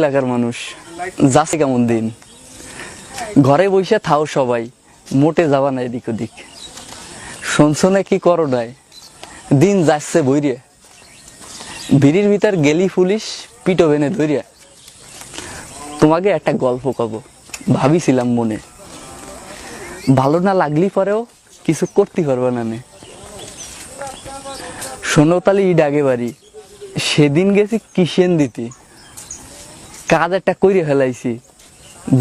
এলাকার মানুষ। যাচ্ছে কেমন দিন? ঘরে বসে থাও সবাই, মোটে যাবা না এদিক ওদিক। শুনছো না কি করো নাই দিন যাচ্ছে বইরে। বিড়ির ভিতর গেলি পুলিশ, পিটো বেনে ধরিয়া তোমাকে একটা গল্প কব, ভাবিছিলাম মনে। ভালো না লাগলি পরেও কিছু করতে পারবে না নে। শোনো ইড আগে বাড়ি। সেদিন গেছি কিসেন দিতে? কাজ একটা করে ফেলাইছি,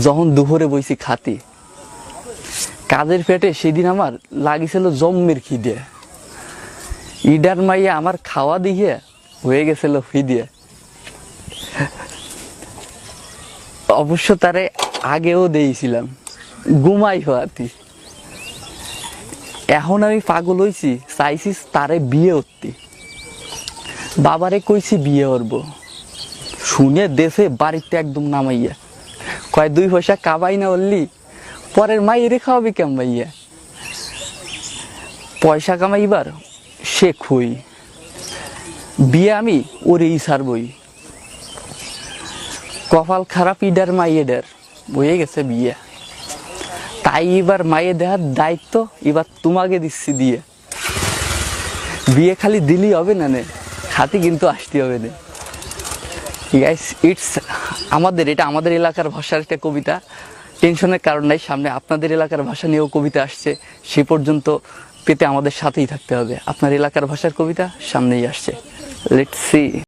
যখন দুপুরে বইছি খাতি। কাজের পেটে সেদিন আমার লাগিছিল জম্মের খিদে। ইডার মাইয়া আমার খাওয়া দিয়ে হয়ে গেছিল ফিদে। অবশ্য তারে আগেও দিয়েছিলাম, ঘুমাই হওয়াতি। এখন আমি পাগল হইছি চাইছি তারে বিয়ে করতে বাবারে কইছি বিয়ে করব। শুনে দেশে বাড়িতে একদম নামাইয়া। কয়, দুই পয়সা কাবাই না বললি? পরের মাই রে খাওয়াবি কেম ভাইয়া? পয়সা কামাইবার? শেখ হই বিয়ে আমি ওরেই ছাড়বই। কপাল খারাপ ইডার মাইয়েডার বয়ে গেছে বিয়ে। তাই এবার মাইয়ে দেওয়ার দায়িত্ব এবার তোমাকে দিচ্ছি দিয়ে। বিয়ে খালি দিলি হবে না নে খাতি কিন্তু আসতে হবে না। ইটস আমাদের, এটা আমাদের এলাকার ভাষার একটা কবিতা। টেনশনের কারণ নাই, সামনে আপনাদের এলাকার ভাষা নিয়েও কবিতা আসছে। সে পর্যন্ত পেতে আমাদের সাথেই থাকতে হবে। আপনার এলাকার ভাষার কবিতা সামনেই আসছে। Let's see